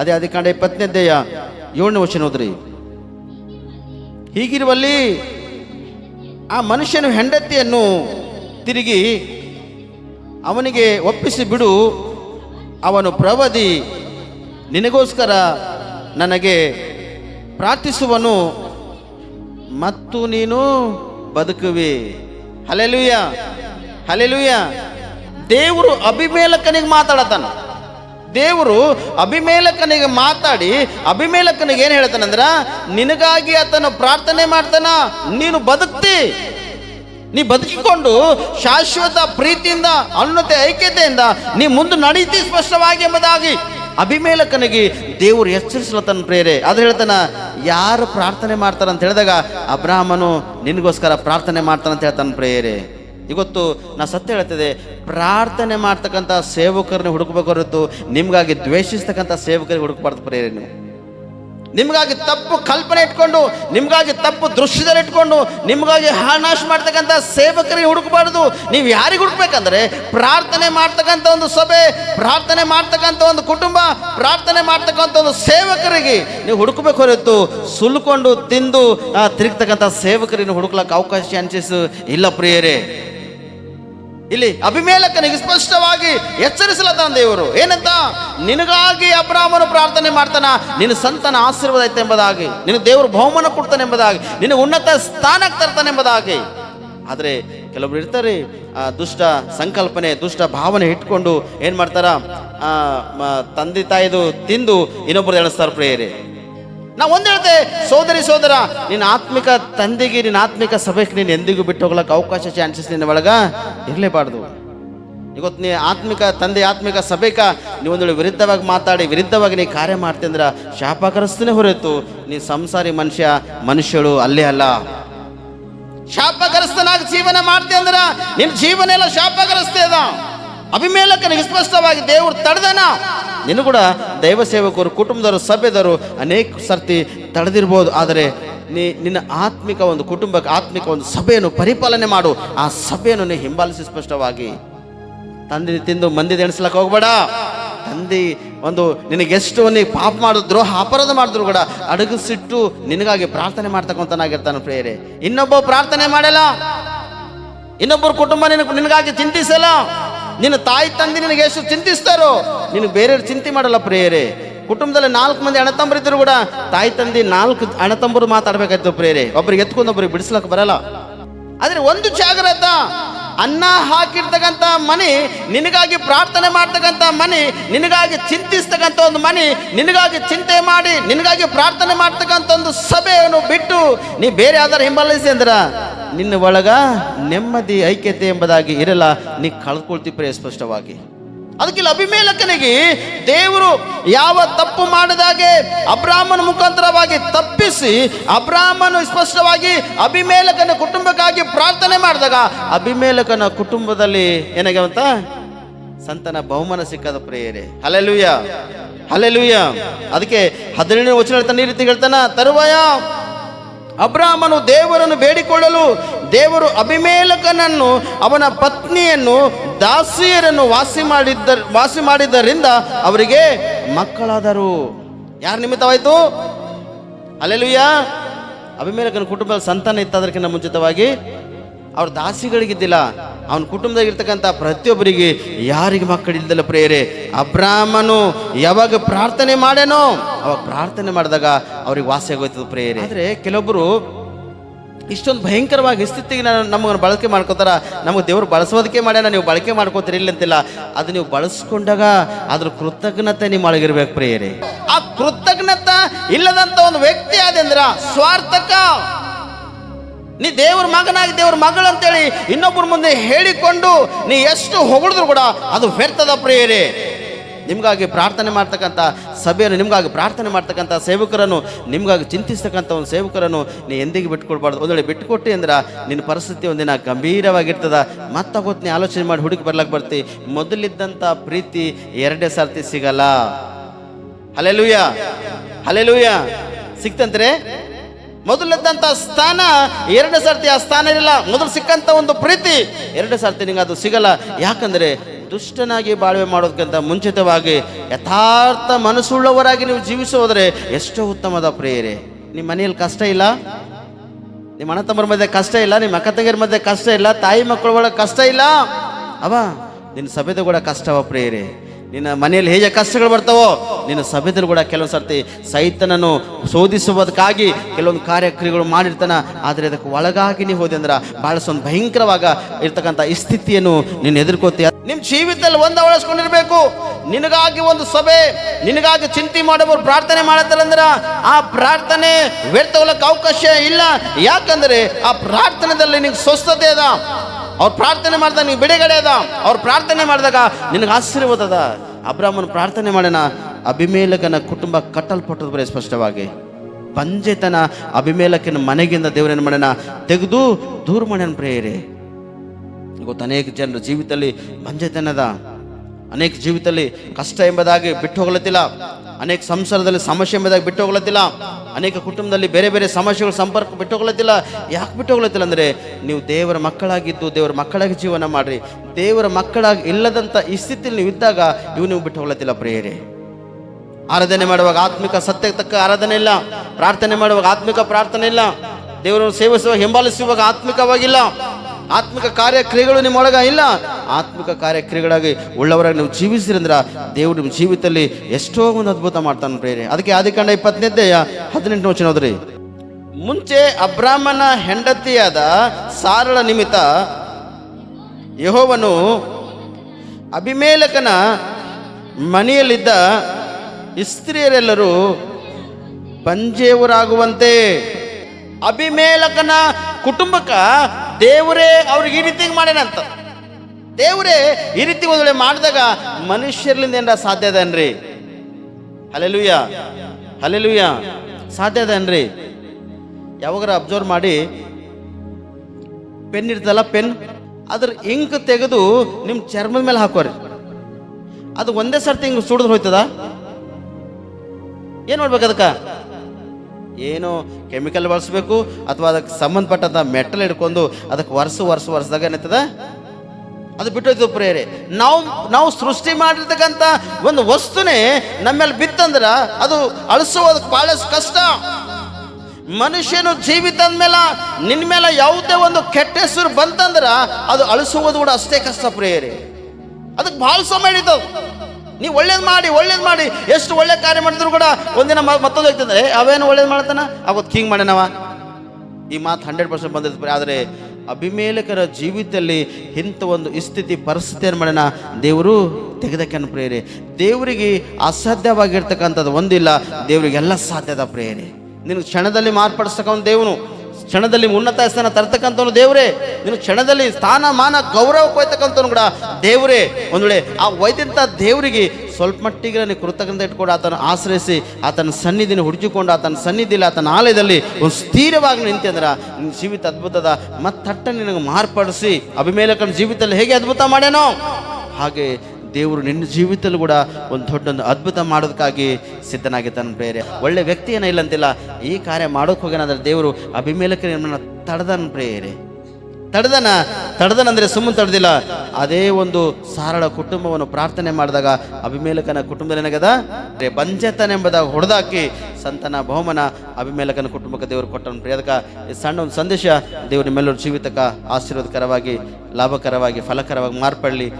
ಅದೇ ಅಧಿಕಾಂಡ ದೇಯ ಏಳನೇ ವಚನ ಹೋದ್ರಿ ಹೀಗಿರುವಲ್ಲಿ ಆ ಮನುಷ್ಯನ ಹೆಂಡತಿಯನ್ನು ತಿರುಗಿ ಅವನಿಗೆ ಒಪ್ಪಿಸಿ ಬಿಡು, ಅವನು ಪ್ರವದಿ, ನಿನಗೋಸ್ಕರ ನನಗೆ ಪ್ರಾರ್ಥಿಸುವನು ಮತ್ತು ನೀನು ಬದುಕುವಿ. ಹಲೆಲುಯ್ಯ ಹಲೆಲುಯ್ಯ ದೇವರು ಅಭಿಮೇಲಕನಿಗೆ ಮಾತಾಡತಾನ. ದೇವರು ಅಭಿಮೇಲಕನಿಗೆ ಮಾತಾಡಿ, ಅಭಿಮೇಲಕನಿಗೆ ಏನು ಹೇಳ್ತಾನಂದ್ರ ನಿನಗಾಗಿ ಆತನ ಪ್ರಾರ್ಥನೆ ಮಾಡ್ತಾನ, ನೀನು ಬದುಕ್ತಿ. ನೀ ಬದುಕಿಕೊಂಡು ಶಾಶ್ವತ ಪ್ರೀತಿಯಿಂದ, ಅನ್ನತೆ, ಐಕ್ಯತೆಯಿಂದ, ನೀ ಮುಂದೆ ನಡೀತಿ ಸ್ಪಷ್ಟವಾಗಿ ಎಂಬುದಾಗಿ. ಅಭಿಮೇಲಕನಿಗೆ ದೇವರು ಎಚ್ಚರಿಸ್ಲತನ ಪ್ರೇರೆ. ಅದು ಹೇಳ್ತಾನ, ಯಾರು ಪ್ರಾರ್ಥನೆ ಮಾಡ್ತಾರ ಅಂತ ಹೇಳಿದಾಗ, ಅಬ್ರಾಹ್ಮನು ನಿನಗೋಸ್ಕರ ಪ್ರಾರ್ಥನೆ ಮಾಡ್ತಾನಂತ ಹೇಳ್ತಾನ ಪ್ರೇರೆ. ಇವತ್ತು ನಾ ಸತ್ಯ ಹೇಳ್ತದೆ ಪ್ರಾರ್ಥನೆ ಮಾಡ್ತಕ್ಕಂಥ ಸೇವಕರನ್ನ ಹುಡುಕಬೇಕು ಹೊರತು ನಿಮಗಾಗಿ ದ್ವೇಷಿಸ್ತಕ್ಕಂಥ ಸೇವಕರಿಗೆ ಹುಡುಕಬಾರ್ದು ಪ್ರೇರೆ ನೀವು. ನಿಮಗಾಗಿ ತಪ್ಪು ಕಲ್ಪನೆ ಇಟ್ಕೊಂಡು, ನಿಮಗಾಗಿ ತಪ್ಪು ದೃಶ್ಯದಲ್ಲಿ ಇಟ್ಕೊಂಡು, ನಿಮಗಾಗಿ ಹಾನಾಶ ಮಾಡ್ತಕ್ಕಂಥ ಸೇವಕರಿಗೆ ಹುಡುಕಬಾರ್ದು. ನೀವು ಯಾರಿಗೆ ಹುಡುಕ್ಬೇಕಂದ್ರೆ ಪ್ರಾರ್ಥನೆ ಮಾಡ್ತಕ್ಕಂಥ ಒಂದು ಸಭೆ, ಪ್ರಾರ್ಥನೆ ಮಾಡ್ತಕ್ಕಂಥ ಒಂದು ಕುಟುಂಬ, ಪ್ರಾರ್ಥನೆ ಮಾಡ್ತಕ್ಕಂಥ ಒಂದು ಸೇವಕರಿಗೆ ನೀವು ಹುಡುಕಬೇಕು ಹೊರತು ಸುಲ್ಕೊಂಡು ತಿಂದು ತಿರುಗ್ತಕ್ಕಂಥ ಸೇವಕರಿನ ಹುಡುಕ್ಲಕ್ಕೆ ಅವಕಾಶ ಅನ್ಸಿಸು ಇಲ್ಲ ಪ್ರಿಯರೇ. ಇಲ್ಲಿ ಅಭಿಮೇಲಕನಿಗೆ ಸ್ಪಷ್ಟವಾಗಿ ಎಚ್ಚರಿಸಲತ್ತಾನ ದೇವರು. ಏನಂತ? ನಿನಗಾಗಿ ಅಬ್ರಾಹ್ಮನು ಪ್ರಾರ್ಥನೆ ಮಾಡ್ತಾನ ನಿನ್ನ ಸಂತನ ಆಶೀರ್ವಾದ ಐತೆ ಎಂಬುದಾಗಿ ನಿನ್ನ ದೇವರು ಬಹುಮಾನ ಕೊಡ್ತಾನೆ ಎಂಬುದಾಗಿ ನಿನ್ನ ಉನ್ನತ ಸ್ಥಾನಕ್ಕೆ ತರ್ತಾನೆ ಎಂಬುದಾಗಿ. ಆದರೆ ಕೆಲವೊಬ್ರು ಇರ್ತಾರೆ ಆ, ದುಷ್ಟ ಸಂಕಲ್ಪನೆ ದುಷ್ಟ ಭಾವನೆ ಇಟ್ಕೊಂಡು ಏನು ಮಾಡ್ತಾರ? ತಂದೆ ತಾಯಿದು ತಿಂದು ಇನ್ನೊಬ್ಬರು ಎಣಿಸ್ತಾರೆ ಪ್ರೇಯರೇ. ನಾವು ಒಂದು ಹೇಳ್ತೆ ಸೋದರಿ, ಸೋದರ, ನಿನ್ನ ಆತ್ಮಿಕ ತಂದೆಗೆ, ನಿನ್ನ ಆತ್ಮಿಕ ಸಭೆಗೆ ನೀನು ಎಂದಿಗೂ ಬಿಟ್ಟು ಹೋಗ್ಲಕ್ಕೆ ಅವಕಾಶ ಚಾನ್ಸಸ್ ನಿನ್ನ ಒಳಗ ಇರಲೇಬಾರ್ದು. ಇವತ್ತು ನೀ ಆತ್ಮಿಕ ತಂದೆ, ಆತ್ಮಿಕ ಸಭೆಕ ನೀ ಒಂದು ವಿರುದ್ಧವಾಗಿ ಮಾತಾಡಿ, ವಿರುದ್ಧವಾಗಿ ನೀ ಕಾರ್ಯ ಮಾಡ್ತೀಂದ್ರ ಶಾಪಗ್ರಸ್ತನೇ ಹೊರತು ನೀ ಸಂಸಾರಿ ಮನುಷ್ಯ, ಮನುಷ್ಯಳು ಅಲ್ಲೇ ಅಲ್ಲ. ಶಾಪಗ್ರಸ್ತನಾಗಿ ಜೀವನ ಮಾಡ್ತೀಯ ಅಂದ್ರೆ ನಿನ್ನ ಜೀವನ ಎಲ್ಲ ಶಾಪಗ್ರಸ್ತ ಅದ. ಅಭಿಮೇಲಕನಿಗೆ ಸ್ಪಷ್ಟವಾಗಿ ದೇವರು ತಡೆದನ. ನಿನ್ನ ಕೂಡ ದೈವ ಸೇವಕರು, ಕುಟುಂಬದವರು ಸಭೆದವರು ಅನೇಕ ಸರ್ತಿ ತಡೆದಿರ್ಬೋದು. ಆದರೆ ನೀ ನಿನ್ನ ಆತ್ಮಿಕ ಒಂದು ಕುಟುಂಬಕ್ಕೆ, ಆತ್ಮಿಕ ಒಂದು ಸಭೆಯನ್ನು ಪರಿಪಾಲನೆ ಮಾಡು. ಆ ಸಭೆಯನ್ನು ನೀ ಹಿಂಬಾಲಿಸಿ ಸ್ಪಷ್ಟವಾಗಿ. ತಂದೆ ತಿಂದು ಮಂದಿ ಎಣಿಸ್ಲಕ್ಕೆ ಹೋಗ್ಬೇಡ. ತಂದೆ ಒಂದು ನಿನಗೆ ಎಷ್ಟು ನೀ ಪಾಪ ಮಾಡಿದ್ರು, ದ್ರೋಹ, ಅಪರಾಧ ಮಾಡಿದ್ರು ಕೂಡ ಅಡಗಿಸಿಟ್ಟು ನಿನಗಾಗಿ ಪ್ರಾರ್ಥನೆ ಮಾಡ್ತಕ್ಕಂಥನಾಗಿರ್ತಾನೆ ಪ್ರೇರೆ ಇನ್ನೊಬ್ಬ ಪ್ರಾರ್ಥನೆ ಮಾಡಲ್ಲ. ಇನ್ನೊಬ್ಬರು ಕುಟುಂಬ ನಿನಗೆ ನಿನಗಾಗಿ ಚಿಂತಿಸಲ್ಲ. ನಿನ್ನ ತಾಯಿ ತಂದೆ ನಿನಗೆ ಎಷ್ಟು ಚಿಂತಿಸ್ತಾರೋ? ನಿನಗೆ ಬೇರೆಯವ್ರು ಚಿಂತೆ ಮಾಡಲ್ಲ ಪ್ರೇಯರೇ. ಕುಟುಂಬದಲ್ಲಿ ನಾಲ್ಕು ಮಂದಿ ಅಣ್ಣತಂಬರಿದ್ರು ಕೂಡ ತಾಯಿ ತಂದೆ ನಾಲ್ಕು ಅಣತಂಬರು ಮಾತಾಡ್ಬೇಕಾಯ್ತು ಪ್ರೇರೆ ಒಬ್ಬರಿಗೆ ಎತ್ಕೊಂಡು ಒಬ್ಬರಿಗೆ ಬಿಡಿಸ್ಲಕ್ಕೆ ಬರಲ್ಲ. ಆದರೆ ಒಂದು ಜಾಗ್ರತ. ಅನ್ನ ಹಾಕಿರ್ತಕ್ಕಂಥ ಮನೆ, ನಿನಗಾಗಿ ಪ್ರಾರ್ಥನೆ ಮಾಡ್ತಕ್ಕಂಥ ಮನೆ, ನಿನಗಾಗಿ ಚಿಂತಿಸ್ತಕ್ಕಂಥ ಒಂದು ಮನೆ, ನಿನಗಾಗಿ ಚಿಂತೆ ಮಾಡಿ, ನಿನಗಾಗಿ ಪ್ರಾರ್ಥನೆ ಮಾಡ್ತಕ್ಕಂಥ ಒಂದು ಸಭೆಯನ್ನು ಬಿಟ್ಟು ನೀ ಬೇರೆ ಯಾವ್ದಾರು ಹಿಂಬಾಲಿಸಿ ಅಂದ್ರ, ನಿನ್ನ ಒಳಗ ನೆಮ್ಮದಿ, ಐಕ್ಯತೆ ಎಂಬುದಾಗಿ ಇರಲ್ಲ, ನೀ ಕಳ್ಕೊಳ್ತಿ ಪ್ರೇ ಸ್ಪಷ್ಟವಾಗಿ. ಅದಕ್ಕಿಲ್ಲ ಅಭಿಮೇಲಕನಿಗೆ ದೇವರು ಯಾವ ತಪ್ಪು ಮಾಡಿದಾಗೆ ಅಬ್ರಾಹ್ಮನ ಮುಖಾಂತರವಾಗಿ ತಪ್ಪಿಸಿ ಅಬ್ರಾಹ್ಮನು ಸ್ಪಷ್ಟವಾಗಿ ಅಭಿಮೇಲಕನ ಕುಟುಂಬಕ್ಕಾಗಿ ಪ್ರಾರ್ಥನೆ ಮಾಡಿದಾಗ ಅಭಿಮೇಲಕನ ಕುಟುಂಬದಲ್ಲಿ ಏನಾಗ್ಯಾವಂತ ಸಂತನ, ಬಹುಮಾನ ಸಿಕ್ಕದ ಪ್ರೇಯರೆ. ಹಲೆಲುಯ್ಯ ಹಲೆಲುಯ್ಯ ಅದಕ್ಕೆ ಹದಿನೇಳನೇ ವಚನ ಹೇಳ್ತಾನೆ, ಈ ರೀತಿ ಹೇಳ್ತಾನ, ತರುವಾಯ ಅಬ್ರಾಹ್ಮನು ದೇವರನ್ನು ಬೇಡಿಕೊಳ್ಳಲು ದೇವರು ಅಭಿಮೇಲಕನನ್ನು, ಅವನ ಪತ್ನಿಯನ್ನು, ದಾಸಿಯರನ್ನು ವಾಸಿ ಮಾಡಿದ್ದ, ವಾಸಿ ಮಾಡಿದ್ದರಿಂದ ಅವರಿಗೆ ಮಕ್ಕಳಾದರು. ಯಾರ ನಿಮಿತ್ತವಾಯಿತು? ಅಲ್ಲೆಲುಯ್ಯ. ಅಭಿಮೇಲಕನ ಕುಟುಂಬದ ಸಂತಾನ ಇತ್ತು ಅದಕ್ಕಿಂತ ಮುಂಚಿತವಾಗಿ ಅವ್ರ ದಾಸಿಗಳಿಗಿದ್ದಿಲ್ಲ ಅವನ ಕುಟುಂಬದಾಗ ಇರ್ತಕ್ಕಂಥ ಪ್ರತಿಯೊಬ್ಬರಿಗೆ ಯಾರಿಗೆ ಮಕ್ಕಳಿಲ್ದಲ್ಲ ಪ್ರೇರೆ ಅಬ್ರಾಹ್ಮನು ಯಾವಾಗ ಪ್ರಾರ್ಥನೆ ಮಾಡೇನೋ ಅವಾಗ ಪ್ರಾರ್ಥನೆ ಮಾಡಿದಾಗ ಅವ್ರಿಗೆ ವಾಸಿ ಆಗೋಯ್ತದ ಪ್ರೇರೆ ಆದರೆ ಕೆಲವೊಬ್ಬರು ಇಷ್ಟೊಂದು ಭಯಂಕರವಾಗಿ ಸ್ಥಿತಿಗೆ ನಾನು ನಮಗೆ ಬಳಕೆ ಮಾಡ್ಕೋತಾರ ನಮಗೆ ದೇವರು ಬಳಸೋದಕ್ಕೆ ಮಾಡ್ಯಾನ ನೀವು ಬಳಕೆ ಮಾಡ್ಕೋತೀರಿ ಇಲ್ಲ ಅಂತಿಲ್ಲ. ಅದು ನೀವು ಬಳಸ್ಕೊಂಡಾಗ ಅದ್ರ ಕೃತಜ್ಞತೆ ನಿಮ್ಮ ಒಳಗಿರ್ಬೇಕು ಪ್ರೇಯರೆ. ಆ ಕೃತಜ್ಞತೆ ಇಲ್ಲದಂತ ಒಂದು ವ್ಯಕ್ತಿ ಆದ್ರೆ ಸ್ವಾರ್ಥಕ. ನೀ ದೇವ್ರ ಮಗನಾಗಿ ದೇವ್ರ ಮಗಳು ಅಂತೇಳಿ ಇನ್ನೊಬ್ಬರ ಮುಂದೆ ಹೇಳಿಕೊಂಡು ನೀ ಎಷ್ಟು ಹೊಗಳಿದ್ರು ಕೂಡ ಅದು ವ್ಯರ್ಥದ ಪ್ರೇರೆ ನಿಮಗಾಗಿ ಪ್ರಾರ್ಥನೆ ಮಾಡ್ತಕ್ಕಂಥ ಸಭೆಯನ್ನು, ನಿಮಗಾಗಿ ಪ್ರಾರ್ಥನೆ ಮಾಡ್ತಕ್ಕಂಥ ಸೇವಕರನ್ನು, ನಿಮಗಾಗಿ ಚಿಂತಿಸ್ತಕ್ಕಂಥ ಒಂದು ಸೇವಕರನ್ನು ನೀ ಎಂದಿಗೆ ಬಿಟ್ಕೊಡ್ಬಾರ್ದು ಒಂದು ವೇಳೆ ಬಿಟ್ಕೊಟ್ಟಿ ಅಂದ್ರೆ ನಿನ್ನ ಪರಿಸ್ಥಿತಿ ಒಂದಿನ ಗಂಭೀರವಾಗಿರ್ತದ. ಮತ್ತೆ ಗೊತ್ತಿನ ಆಲೋಚನೆ ಮಾಡಿ ಹುಡುಕಿ ಬರ್ಲಕ್ಕೆ ಬರ್ತಿ. ಮೊದಲಿದ್ದಂಥ ಪ್ರೀತಿ ಎರಡೇ ಸರ್ತಿ ಸಿಗಲ್ಲ. Hallelujah hallelujah ಸಿಕ್ತಂತ್ರೆ? ಮೊದಲಿದ್ದಂಥ ಸ್ಥಾನ, ಎರಡು ಸರ್ತಿ ಆ ಸ್ಥಾನ ಇರಲ್ಲ ಮೊದಲು ಸಿಕ್ಕಂಥ ಒಂದು ಪ್ರೀತಿ. ಎರಡು ಸರ್ತಿ ನಿಂಗೆ ಅದು ಸಿಗಲ್ಲ. ಯಾಕಂದರೆ ದುಷ್ಟನಾಗಿ ಬಾಳ್ವೆ ಮಾಡೋದಕ್ಕಿಂತ ಮುಂಚಿತವಾಗಿ ಯಥಾರ್ಥ ಮನಸ್ಸುಳ್ಳವರಾಗಿ ನೀವು ಜೀವಿಸೋದ್ರೆ ಎಷ್ಟೋ ಉತ್ತಮದ ಪ್ರೇಯರೆ. ನಿಮ್ಮ ಮನೆಯಲ್ಲಿ ಕಷ್ಟ ಇಲ್ಲ? ನಿಮ್ಮ ಅಣ್ಣ ಮಧ್ಯೆ ಕಷ್ಟ ಇಲ್ಲ? ನಿಮ್ಮ ಅಕ್ಕ ತಂಗಿಯರ ಮಧ್ಯೆ ಕಷ್ಟ ಇಲ್ಲ? ತಾಯಿ ಮಕ್ಕಳ ಒಳಗೆ ಕಷ್ಟ ಇಲ್ಲ? ಅವ, ನಿನ್ನ ಸಭೆದ ಕೂಡ ಕಷ್ಟವ ಪ್ರೇಯರೆ. ನಿನ್ನ ಮನೆಯಲ್ಲಿ ಹೇಗೆ ಕಷ್ಟಗಳು ಬರ್ತಾವೋ, ನಿನ್ನ ಸಭೆದಲ್ಲಿ ಕೂಡ ಕೆಲವೊಂದು ಸರ್ತಿ ಸೈತನನ್ನು ಶೋಧಿಸುವುದಕ್ಕಾಗಿ ಕೆಲವೊಂದು ಕಾರ್ಯಕ್ರಮಗಳು ಮಾಡಿರ್ತಾನ, ಆದರೆ ಅದಕ್ಕೆ ಒಳಗಾಗಿ ನೀವು ಹೋದೆ ಅಂದ್ರೆ ಭಾಳ ಒಂದು ಭಯಂಕರವಾಗ ಇರ್ತಕ್ಕಂಥ ಸ್ಥಿತಿಯನ್ನು ನೀನು ಎದುರ್ಕೋತೀಯ. ನಿಮ್ಮ ಜೀವಿತದಲ್ಲಿ ಒಂದು ಅಳವಡಿಸ್ಕೊಂಡಿರ್ಬೇಕು. ನಿನಗಾಗಿ ಒಂದು ಸಭೆ, ನಿನಗಾಗಿ ಚಿಂತೆ ಮಾಡೋರು ಪ್ರಾರ್ಥನೆ ಮಾಡತ್ತಾರಂದ್ರೆ ಆ ಪ್ರಾರ್ಥನೆ ವ್ಯರ್ಥ ಅವಕಾಶ ಇಲ್ಲ. ಯಾಕಂದ್ರೆ ಆ ಪ್ರಾರ್ಥನೆದಲ್ಲಿ ನಿನಗೆ ಸ್ವಸ್ಥತೆ ಅದ. ಅವ್ರು ಪ್ರಾರ್ಥನೆ ಮಾಡಿದಾಗ ನೀವು ಬಿಡುಗಡೆ ಅದ. ಅವ್ರು ಪ್ರಾರ್ಥನೆ ಮಾಡಿದಾಗ ನಿನಗೆ ಆಶೀರ್ವಾದದ ಅಬ್ರಾಹ್ಮನ್ ಪ್ರಾರ್ಥನೆ ಮಾಡೋಣ ಅಭಿಮೇಲಕನ ಕುಟುಂಬ ಕಟ್ಟಲ್ಪಟ್ಟದ ಬರೀ ಸ್ಪಷ್ಟವಾಗಿ. ಪಂಜೆತನ ಅಭಿಮೇಲಕನ ಮನೆಗಿಂದ ದೇವರೇನು ಮಾಡೋಣ ತೆಗೆದು ದೂರ ಮಾಡ್ಯಾನ ಪ್ರೇಯರಿ. ಗೊತ್ತ ಅನೇಕ ಜನರ ಜೀವಿತದಲ್ಲಿ ಬಂಜೆತನದ ಅನೇಕ ಜೀವಿತದಲ್ಲಿ ಕಷ್ಟ ಎಂಬುದಾಗಿ ಬಿಟ್ಟು ಹೋಗ್ಲತ್ತಿಲ್ಲ ಅನೇಕ ಸಂಸಾರದಲ್ಲಿ ಸಮಸ್ಯೆ ಎಂಬುದಾಗಿ ಬಿಟ್ಟು ಹೋಗ್ಲತ್ತಿಲ್ಲ ಅನೇಕ ಕುಟುಂಬದಲ್ಲಿ ಬೇರೆ ಬೇರೆ ಸಮಸ್ಯೆಗಳು ಸಂಪರ್ಕ ಬಿಟ್ಟು ಹೋಗ್ಲತ್ತಿಲ್ಲ ಯಾಕೆ ಬಿಟ್ಟು ಹೋಗ್ಲತ್ತಿಲ್ಲ ಅಂದರೆ ನೀವು ದೇವರ ಮಕ್ಕಳಾಗಿದ್ದು ದೇವರ ಮಕ್ಕಳಾಗಿ ಜೀವನ ಮಾಡಿರಿ. ದೇವರ ಮಕ್ಕಳಾಗಿ ಇಲ್ಲದಂಥ ಈ ಸ್ಥಿತಿಯಲ್ಲಿ ನೀವು ಇದ್ದಾಗ ಇವು ನೀವು ಬಿಟ್ಟು ಹೋಗ್ಲತ್ತಿಲ್ಲ ಪ್ರೇಯರೇ. ಆರಾಧನೆ ಮಾಡುವಾಗ ಆತ್ಮಿಕ ಸತ್ಯಕ್ಕೆ ತಕ್ಕ ಆರಾಧನೆ ಇಲ್ಲ. ಪ್ರಾರ್ಥನೆ ಮಾಡುವಾಗ ಆತ್ಮಿಕ ಪ್ರಾರ್ಥನೆ ಇಲ್ಲ. ದೇವರನ್ನು ಸೇವಿಸುವಾಗ ಹಿಂಬಾಲಿಸುವಾಗ ಆತ್ಮಿಕವಾಗಿಲ್ಲ. ಆತ್ಮಿಕ ಕಾರ್ಯಕ್ರಿಯೆಗಳು ನಿಮ್ಮೊಳಗ ಇಲ್ಲ. ಆತ್ಮಿಕ ಕಾರ್ಯಕ್ರಿಯೆಗಳಾಗಿ ಉಳ್ಳವರಾಗಿ ನೀವು ಜೀವಿಸಿರಂದ್ರ ದೇವ್ರು ನಿಮ್ಮ ಜೀವಿತದಲ್ಲಿ ಎಷ್ಟೋ ಒಂದು ಅದ್ಭುತ ಮಾಡ್ತಾನೆ ಪ್ರೇರಿ ಅದಕ್ಕೆ ಆದಿಕಾಂಡ ಇಪ್ಪತ್ತನೇದ್ದೆಯ ಹದಿನೆಂಟು ವಚನ ಹೋದ್ರಿ ಮುಂಚೆ ಅಬ್ರಾಹ್ಮನ ಹೆಂಡತಿಯಾದ ಸಾರಳ ನಿಮಿತ್ತ ಯಹೋವನು ಅಭಿಮೇಲಕನ ಮನೆಯಲ್ಲಿದ್ದ ಸ್ತ್ರೀಯರೆಲ್ಲರೂ ಪಂಜೆಯವರಾಗುವಂತೆ ಅಭಿಮೇಲಕನ ಕುಟುಂಬಕ್ಕ ದೇವರೇ ಅವ್ರಿಗೆ ಈ ರೀತಿ ಮಾಡ್ಯಾನಂತ ದೇವರೇ ಈ ರೀತಿ ಒಂದು ವೇಳೆ ಮಾಡಿದಾಗ ಮನುಷ್ಯರ್ಲಿಂದ ಏನಾರ ಸಾಧ್ಯ ಅದನ್ರಿ ಅಲೆಲುಯ್ಯ ಅಲೆಲುಯ್ಯ ಸಾಧ್ಯ ಅದನ್ರಿ ಯಾವಾಗಾರ ಅಬ್ಸರ್ವ್ ಮಾಡಿ. ಪೆನ್ ಇರ್ತಲ್ಲ ಪೆನ್, ಅದ್ರ ಇಂಕ್ ತೆಗೆದು ನಿಮ್ಮ ಚರ್ಮದ ಮೇಲೆ ಹಾಕೋರಿ. ಅದು ಒಂದೇ ಸರ್ತಿ ಹಿಂಗೆ ಸುಡಿದ್ರೆ ಹೋಯ್ತದ? ಏನು ಮಾಡ್ಬೇಕು ಅದಕ್ಕೆ? ಏನು ಕೆಮಿಕಲ್ ಬಳಸಬೇಕು ಅಥವಾ ಅದಕ್ಕೆ ಸಂಬಂಧಪಟ್ಟಂಥ ಮೆಟಲ್ ಹಿಡ್ಕೊಂಡು ಅದಕ್ಕೆ ವರ್ಷ ವರ್ಷ ವರ್ಷದಾಗ ಏನಾಯ್ತದ? ಅದು ಬಿಟ್ಟೋಯ್ತು ಪ್ರೇರೆ. ನಾವು ನಾವು ಸೃಷ್ಟಿ ಮಾಡಿರ್ತಕ್ಕಂಥ ಒಂದು ವಸ್ತುನೇ ನಮ್ಮೇಲೆ ಬಿತ್ತಂದ್ರ ಅದು ಅಳಿಸೋದಕ್ಕೆ ಭಾಳ ಕಷ್ಟ. ಮನುಷ್ಯನು ಜೀವಿತ ಅಂದ್ಮೇಲೆ ನಿನ್ನ ಮೇಲೆ ಯಾವುದೇ ಒಂದು ಕೆಟ್ಟ ಹೆಸರು ಬಂತಂದ್ರೆ ಅದು ಅಳಿಸುವುದು ಕೂಡ ಅಷ್ಟೇ ಕಷ್ಟ ಪ್ರೇಯರಿ ಅದಕ್ಕೆ ಭಾಳ ಸಮಯ ಹಿಡಿತದ. ನೀವು ಒಳ್ಳೇದು ಮಾಡಿ ಒಳ್ಳೇದು ಮಾಡಿ. ಎಷ್ಟು ಒಳ್ಳೆ ಕಾರ್ಯ ಮಾಡಿದ್ರು ಕೂಡ ಒಂದಿನ ಮತ್ತೊಂದು ಹೇಳ್ತಂದ್ರೆ ಅವೇನು ಒಳ್ಳೇದು ಮಾಡ್ತಾನ? ಅವತ್ತು ಹಿಂಗೆ ಮಾಡ್ಯಾನವ. ಈ ಮಾತು ಹಂಡ್ರೆಡ್ ಪರ್ಸೆಂಟ್ ಬಂದಿರ್ತದೆ ಆದರೆ ಅಭಿಮೇಲಕರ ಜೀವಿತದಲ್ಲಿ ಇಂಥ ಒಂದು ಸ್ಥಿತಿ ಪರಿಸ್ಥಿತಿಯನ್ನು ಮಾಡೋಣ ದೇವರು ತೆಗೆದಕ್ಕೇನು ಪ್ರೇರೆ? ದೇವರಿಗೆ ಅಸಾಧ್ಯವಾಗಿರ್ತಕ್ಕಂಥದ್ದು ಒಂದಿಲ್ಲ, ದೇವರಿಗೆಲ್ಲ ಸಾಧ್ಯದ ಪ್ರೇರೆ. ನಿನಗೆ ಕ್ಷಣದಲ್ಲಿ ಮಾರ್ಪಡಿಸ್ತಕ್ಕಂಥ ದೇವನು. ಕ್ಷಣದಲ್ಲಿ ಉನ್ನತ ಸ್ಥಾನ ತರ್ತಕ್ಕಂಥವ್ನು ದೇವರೇ. ನೀನು ಕ್ಷಣದಲ್ಲಿ ಸ್ಥಾನ, ಮಾನ, ಗೌರವ ಕೊಯ್ತಕ್ಕಂಥವ್ನು ಕೂಡ ದೇವರೇ. ಒಂದು ವೇಳೆ ಆ ವೈದ್ಯಂಥ ದೇವರಿಗೆ ಸ್ವಲ್ಪ ಮಟ್ಟಿಗೆ ನೀನು ಕೃತಜ್ಞತೆ ಇಟ್ಕೊಂಡು ಆತನ ಆಶ್ರಯಿಸಿ, ಆತನ ಸನ್ನಿಧಿನ ಹುಡುಕಿಕೊಂಡು ಆತನ ಸನ್ನಿಧಿಲಿ, ಆತನ ಆಲಯದಲ್ಲಿ ಒಂದು ಸ್ಥಿರವಾಗಿ ನಿಂತಂದ್ರೆ ನಿನ್ನ ಜೀವಿತ ಅದ್ಭುತದ ಮತ್ತಟ್ಟ ನಿನಗೆ ಮಾರ್ಪಡಿಸಿ ಅಭಿಮೇಲಕನ ಜೀವಿತದಲ್ಲಿ ಹೇಗೆ ಅದ್ಭುತ ಮಾಡೇನೋ ಹಾಗೆ ದೇವರು ನಿನ್ನ ಜೀವಿತಲ್ಲೂ ಕೂಡ ಒಂದು ದೊಡ್ಡೊಂದು ಅದ್ಭುತ ಮಾಡೋದಕ್ಕಾಗಿ ಸಿದ್ಧನಾಗಿದ್ದಾನೆ ಪ್ರೇರೆ ಒಳ್ಳೆ ವ್ಯಕ್ತಿ ಏನೋ ಇಲ್ಲ ಅಂತಿಲ್ಲ. ಈ ಕಾರ್ಯ ಮಾಡೋಕೆ ಹೋಗ್ಯಾನಂದ್ರೆ ದೇವರು ಅಭಿಮೇಲಕ್ಕೆ ನಿಮ್ಮನ್ನು ತಡೆದನ್ ಪ್ರೇರೆ ತಡೆದನ? ತಡೆದನಂದ್ರೆ ಸುಮ್ಮನೆ ತಡೆದಿಲ್ಲ. ಅದೇ ಒಂದು ಸಾರಳ ಕುಟುಂಬವನ್ನು ಪ್ರಾರ್ಥನೆ ಮಾಡಿದಾಗ ಅಭಿಮೇಲಕನ ಕುಟುಂಬದಲ್ಲಿ ಏನಾಗದ ಬಂಜತನೆಂಬುದಾಗ ಹೊಡೆದಾಕಿ ಸಂತನ, ಬಹುಮನ ಅಭಿಮೇಲಕನ ಕುಟುಂಬಕ್ಕೆ ದೇವರು ಕೊಟ್ಟನು ಪ್ರಿಯ ಅದಕ್ಕೆ ಸಣ್ಣ ಒಂದು ಸಂದೇಶ ದೇವರು ನಿಮ್ಮೆಲ್ಲರ ಜೀವಿತಕ್ಕೆ ಆಶೀರ್ವಾದಕರವಾಗಿ, ಲಾಭಕರವಾಗಿ, ಫಲಕರವಾಗಿ ಮಾರ್ಪಡಲಿ.